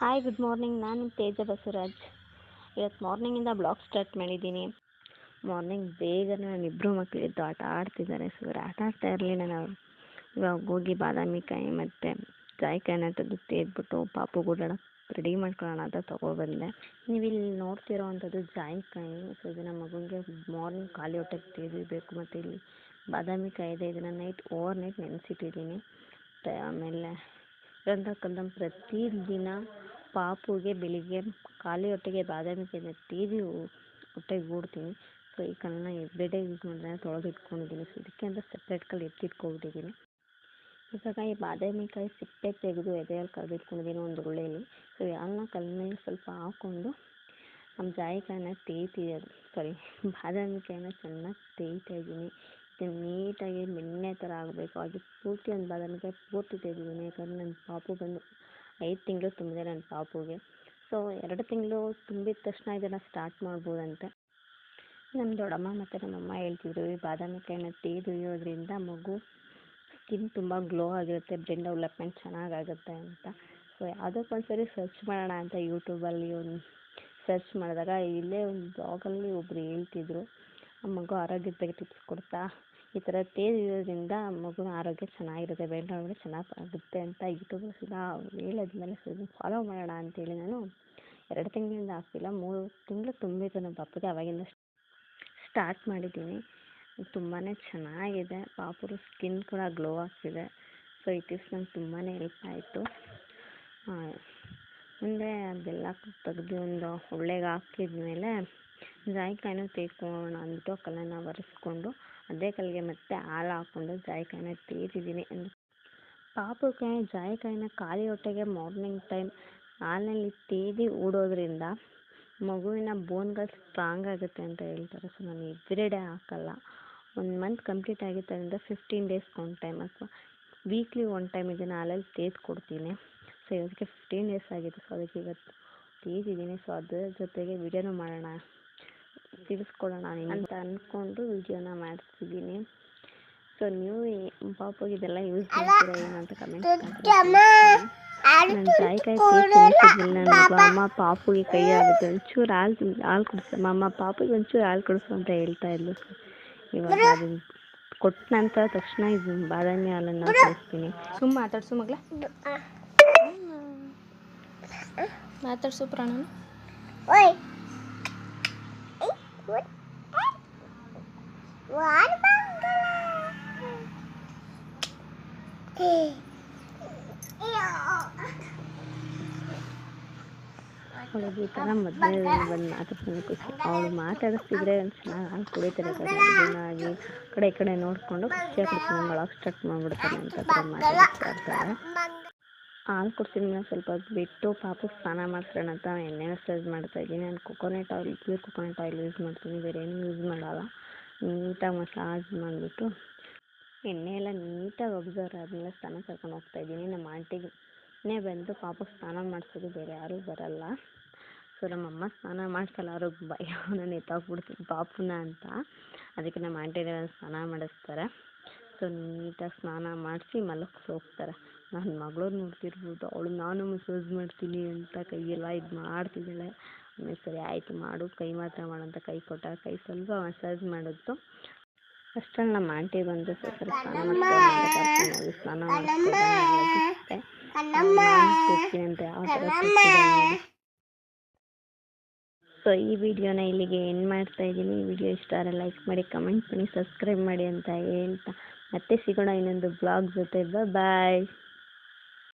Hi good morning ನಾನು ನಿಮ್ಮ ತೇಜ ಬಸವರಾಜ್. ಇವತ್ತು ಮಾರ್ನಿಂಗಿಂದ ಬ್ಲಾಗ್ ಸ್ಟಾರ್ಟ್ ಮಾಡಿದ್ದೀನಿ. ಮಾರ್ನಿಂಗ್ ಬೇಗ ನಾನು ಇಬ್ಬರು ಮಕ್ಕಳು ಎದ್ದು ಆಟ ಆಡ್ತಿದ್ದಾರೆ. ಸೊ ಆಟ ಆಡ್ತಾ ಇರಲಿ ನಾನು. ಇವಾಗ ಹೋಗಿ ಬಾದಾಮಿ ಕಾಯಿ ಮತ್ತು ಜಾಯಿಕಾಯಿನ ತೆಗೆದು ತೆಗೆದ್ಬಿಟ್ಟು ಪಾಪು ಓಡಾಡಕ್ಕೆ ರೆಡಿ ಮಾಡ್ಕೊಳ್ಳೋಣ ಅಂತ ತೊಗೊಬಂದೆ ನೀವು ಇಲ್ಲಿ ನೋಡ್ತಿರೋ ಅಂಥದ್ದು ಜಾಯಿಕಾಯಿ. ಸೊ ಇದನ್ನು ಮಗುಗೆ ಮಾರ್ನಿಂಗ್ ಖಾಲಿ ಹೊಟ್ಟೆಗೆ ತೇದಿರಬೇಕು ಮತ್ತು ಇಲ್ಲಿ ಬಾದಾಮಿ ಕಾಯಿ ಇದೆ. ಇದನ್ನು ನೈಟ್ ಓವರ್ ನೈಟ್ ನೆನೆಸಿಟ್ಟಿದ್ದೀನಿ ಆಮೇಲೆ ಪ್ರತಿ ಪ್ರತಿದಿನ ಪಾಪುಗೆ ಬೆಳಿಗ್ಗೆ ಖಾಲಿ ಹೊಟ್ಟೆಗೆ ಬಾದಾಮಿ ಕಾಯಿನ ತೆಗೆದು ಹೊಟ್ಟೆಗೆ ಹೂಡ್ತೀನಿ ಸೊ ಈ ಕಲ್ಲನ್ನ ಎವ್ರಿಡೇ ಯೂಸ್ ಮಾಡಿದ್ರೆ ತೊಳೆದು ಇಟ್ಕೊಂಡಿದ್ದೀನಿ. ಸೊ ಇದಕ್ಕೆ ಅಂತ ಸಪ್ರೇಟ್ ಕಲ್ಲು ಎತ್ತಿಟ್ಕೊಂಡಿದ್ದೀನಿ ಇವಾಗ ಈ ಬಾದಾಮಿಕಾಯಿ ಸಿಪ್ಪೆ ತೆಗೆದು ಎದೆಯಲ್ಲಿ ಕರೆದಿಟ್ಕೊಂಡಿದ್ದೀನಿ ಒಂದು ಉರುಳೆಯಲ್ಲಿ ಸೊ ಯಾವನ್ನ ಕಲ್ಲು ಮೇಲೆ ಸ್ವಲ್ಪ ಹಾಕ್ಕೊಂಡು ನಮ್ಮ ಜಾಯಿಕಾಯಿನ ತೇಯ್ತಿದೆ ಸಾರಿ ಬಾದಾಮಿಕಾಯಿನ ಚೆನ್ನಾಗಿ ತೇಯ್ತಾ ಇದ್ದೀನಿ. ಇದು ನೀಟಾಗಿ ಬೆಣ್ಣೆ ಥರ ಆಗಬೇಕು. ಅದು ಪೂರ್ತಿ ಒಂದು ಬಾದಾಮಿಕಾಯಿ ಪೂರ್ತಿ ತೆಗೆದಿದ್ದೀನಿ. ಯಾಕಂದರೆ ನನ್ನ ಪಾಪು ಬಂದು ಐದು ತಿಂಗಳು ತುಂಬಿದೆ ನನ್ನ ಪಾಪುಗೆ. ಸೊ ಎರಡು ತಿಂಗಳು ತುಂಬಿದ ತಕ್ಷಣ ಇದನ್ನು ಸ್ಟಾರ್ಟ್ ಮಾಡ್ಬೋದಂತೆ. ನಮ್ಮ ದೊಡ್ಡಮ್ಮ ಮತ್ತು ನಮ್ಮಮ್ಮ ಹೇಳ್ತಿದ್ರು, ಈ ಬಾದಾಮಿಕಾಯಿನ ಟೀ ಇರೋದ್ರಿಂದ ಮಗು ಸ್ಕಿನ್ ತುಂಬ ಗ್ಲೋ ಆಗಿರುತ್ತೆ ಬ್ರೈನ್ ಡೆವಲಪ್ಮೆಂಟ್ ಚೆನ್ನಾಗಾಗುತ್ತೆ ಅಂತ. ಸೊ ಯಾವುದಕ್ಕೆ ಒಂದು ಸರಿ ಸರ್ಚ್ ಮಾಡೋಣ ಅಂತ ಯೂಟ್ಯೂಬಲ್ಲಿ ಒಂದು ಸರ್ಚ್ ಮಾಡಿದಾಗ ಇಲ್ಲೇ ಒಂದು ಬ್ಲಾಗಲ್ಲಿ ಒಬ್ಬರು ಹೇಳ್ತಿದ್ರು, ಆ ಮಗು ಆರೋಗ್ಯದ ಬಗ್ಗೆ ಟಿಪ್ಸ್ ಕೊಡ್ತಾ? ಈ ಥರ ಇರೋದ್ರಿಂದ ಮಗುನ ಆರೋಗ್ಯ ಚೆನ್ನಾಗಿರುತ್ತೆ ಬೆಳವಣಿಗೆ ಚೆನ್ನಾಗಿ ಆಗುತ್ತೆ ಅಂತ ಯೂಟ್ಯೂಬಲ್ಲಿ ಸುಧಾ ಹೇಳಿದ್ಮೇಲೆ ಫಾಲೋ ಮಾಡೋಣ ಅಂತೇಳಿ ನಾನು ಎರಡು ತಿಂಗಳಿಂದ ಆಗ್ತಿಲ್ಲ ಮೂರು ತಿಂಗಳು ತುಂಬಿತ್ತು ನಮ್ಮ ಪಾಪುಗೆ ಅವಾಗಿಂದ ಸ್ಟಾರ್ಟ್ ಮಾಡಿದ್ದೀನಿ. ತುಂಬಾ ಚೆನ್ನಾಗಿದೆ ಪಾಪುರ ಸ್ಕಿನ್ ಕೂಡ ಗ್ಲೋ ಆಗ್ತಿದೆ. ಸೊ ಈ ಟಿಪ್ಸ್ ನಂಗೆ ತುಂಬಾ ಹೆಲ್ಪ್ ಆಯಿತು. ಮುಂದೆ ಅದೆಲ್ಲ ತೆಗೆದು ಒಂದು ಒಳ್ಳೆಗೆ ಹಾಕಿದ್ಮೇಲೆ ಜಾಯಿಕಾಯಿನೂ ತೆಕ್ಕೋಣ ಅಂದ್ಬಿಟ್ಟು ಕಲ್ಲನ್ನು ಒರೆಸ್ಕೊಂಡು ಅದೇ ಕಲ್ಲಿಗೆ ಮತ್ತೆ ಹಾಲು ಹಾಕ್ಕೊಂಡು ಜಾಯಿಕಾಯಿನ ತೇದಿದ್ದೀನಿ ಪಾಪಕ್ಕೆ ಜಾಯಿಕಾಯಿನ ಖಾಲಿ ಹೊಟ್ಟೆಗೆ ಮಾರ್ನಿಂಗ್ ಟೈಮ್ ಹಾಲಿನಲ್ಲಿ ತೇದಿ ಊಡೋದ್ರಿಂದ ಮಗುವಿನ ಬೋನ್ಗಳು ಸ್ಟ್ರಾಂಗ್ ಆಗುತ್ತೆ ಅಂತ ಹೇಳ್ತಾರೆ. ಸೊ ನಾನು ಎವ್ರಿಡೇ ಹಾಕಲ್ಲ. ಒಂದು ಮಂತ್ ಕಂಪ್ಲೀಟ್ ಆಗಿದ್ದರಿಂದ ಫಿಫ್ಟೀನ್ ಡೇಸ್ಗೆ ಒನ್ ಟೈಮ್ ಅಥವಾ ವೀಕ್ಲಿ ಒನ್ ಟೈಮ್ ಇದನ್ನು ಹಾಲಲ್ಲಿ ತೇದು ಕೊಡ್ತೀನಿ. ಸೊ ಇದಕ್ಕೆ ಫಿಫ್ಟೀನ್ ಡೇಸ್ ಆಗಿದೆ ಸೊ ಅದಕ್ಕೆ ಇವತ್ತು ತೇದಿದ್ದೀನಿ. ಸೊ ಅದರ ಜೊತೆಗೆ ವಿಡಿಯೋನು ಮಾಡೋಣ. ತಿಳಿಸ್ಕೊಡೋಣ ಅಂತ ಅಂದ್ಕೊಂಡು ವಿಡಿಯೋನ ಮಾಡ್ತಿದ್ದೀನಿ. ಸೊ ನೀವು ಪಾಪುಗೆ ಇದೆಲ್ಲ ಯೂಸ್ ಮಾಡ್ತೀರಾ ಏನು ಅಂತ ಕಮೆಂಟ್ ನನ್ನ ಜಾಯಿಕಾಯಿ ತಿನ್ನಿಸಿದ್ದಿಲ್ಲ ನನ್ನ ಅಮ್ಮ ಪಾಪುಗೆ ಕೈ ಆಗುತ್ತೆ ಒಂಚೂರು ಹಾಲು ಹಾಲು ಕುಡಿಸ. ಅಮ್ಮ ಪಾಪುಗೆ ಒಂಚೂರು ಹಾಲು ಕುಡಿಸು ಅಂತ ಹೇಳ್ತಾ ಇದ್ಲು. ಇವಾಗ ಅದು ಕೊಟ್ಟ ನಂತರ ತಕ್ಷಣ ಇದು ಬಾದಾಮಿ ಹಾಲನ್ನು ಕಳಿಸ್ತೀನಿ ಸುಮ್ಮ ಮಾತಾಡ್ಸು ಮಗ್ಲ. ಮಾತಾಡ್ಸು ಪ್ರಾಣನ. Oi. Eh, one bungalow. ಅವಳಿಗೆ ಈ ಥರ ಮದುವೆ ಬಂದು ಮಾತಾಡ್ಸ್ಕೊಂಡು ಖುಷಿ ಅವಳು ಮಾತಾಡಿಸ್ತಿದ್ರೆ ಚೆನ್ನಾಗಿ ಹಾಲು ಕುಡಿತಾರೆ ದಿನಾಗಿ ಕಡೆ ಈ ಕಡೆ ನೋಡಿಕೊಂಡು ಖುಷಿಯಾಗಿ ಒಳಗೆ ಸ್ಟಾರ್ಟ್ ಮಾಡಿಬಿಡ್ತಾರೆ ಅಂತ ಮಾತಾಡ್ತಾ ಮಾತಾಡಿಸ್ತಾ ಹಾಲು ಕುಡ್ಸಿದ್ಮೇಲೆ ಸ್ವಲ್ಪ ಹೊತ್ತು ಬಿಟ್ಟು ಪಾಪು ಸ್ನಾನ ಮಾಡಿಸೋಣ ಅಂತ ಎಣ್ಣೆ ಮಸಾಜ್ ಮಾಡ್ತಾ ಇದ್ದೀನಿ. ನಾನು coconut oil pure coconut oil use ಮಾಡ್ತೀನಿ. ಬೇರೆ ಏನೂ ಯೂಸ್ ಮಾಡೋಲ್ಲ. ನೀಟಾಗಿ ಮಸಾಜ್ ಮಾಡಿಬಿಟ್ಟು ಎಣ್ಣೆ ಎಲ್ಲ ನೀಟಾಗಿ ಒಬ್ಸರ್ವ್ ಆದಮೇಲೆ ಸ್ನಾನ ಕರ್ಕೊಂಡು ಹೋಗ್ತಾ ಇದ್ದೀನಿ. ನಮ್ಮ ಆಂಟಿಗೆ ಬಂದು ಪಾಪು ಸ್ನಾನ ಮಾಡಿಸೋದು ಬೇರೆ ಯಾರೂ ಬರಲ್ಲ. ಸೊ ನಮ್ಮಮ್ಮ ಸ್ನಾನ ಮಾಡಿಸಲ್ಲ. ಅವ್ರಿಗೆ ಭಯ. ನಾನು ಎತ್ತಾಕ್ಬಿಡ್ತೀನಿ ಪಾಪುನ ಅಂತ. ಅದಕ್ಕೆ ನಮ್ಮ ಆಂಟಿನೇ ಸ್ನಾನ ಮಾಡಿಸ್ತಾರೆ. ಸೊ ನೀಟಾಗಿ ಸ್ನಾನ ಮಾಡಿಸಿ ಮಲಗಿಸಿ ಹೋಗ್ತಾರೆ. ನನ್ನ ಮಗಳು ನೋಡ್ತಿರ್ಬೋದು, ಅವಳು ನಾನು ಮಸಾಜ್ ಮಾಡ್ತೀನಿ ಅಂತ ಕೈಯೆಲ್ಲ ಇದು ಮಾಡ್ತಿದ್ದಾಳೆ. ಆಮೇಲೆ ಸರಿ ಆಯಿತು ಮಾಡು, ಕೈ ಮಾತ್ರ ಮಾಡು ಅಂತ ಕೈ ಕೊಟ್ಟ ಕೈ ಸ್ವಲ್ಪ ಮಸಾಜ್ ಮಾಡಿದ್ದು. ಅಷ್ಟರಲ್ಲಿ ನಮ್ಮ ಆಂಟಿ ಬಂದು ಸ್ವಲ್ಪ ಸ್ನಾನ ಸ್ನಾನ ಮಾಡಿಸ್ತಾರೆ ಅಂತ ಯಾವ ಥರ ಸೊ ಈ ವಿಡಿಯೋನ ಇಲ್ಲಿಗೆ ಎಂಡ್ ಮಾಡ್ತಾ ಇದ್ದೀನಿ. ಈ ವಿಡಿಯೋ ಇಷ್ಟ ಆದರೆ ಲೈಕ್ ಮಾಡಿ ಕಮೆಂಟ್ ಮಾಡಿ ಸಬ್ಸ್ಕ್ರೈಬ್ ಮಾಡಿ ಅಂತ ಹೇಳ್ತಾ. ಮತ್ತೆ ಸಿಗೋಣ ಇನ್ನೊಂದು ಬ್ಲಾಗ್ ಜೊತೆ. ಬಾಯ್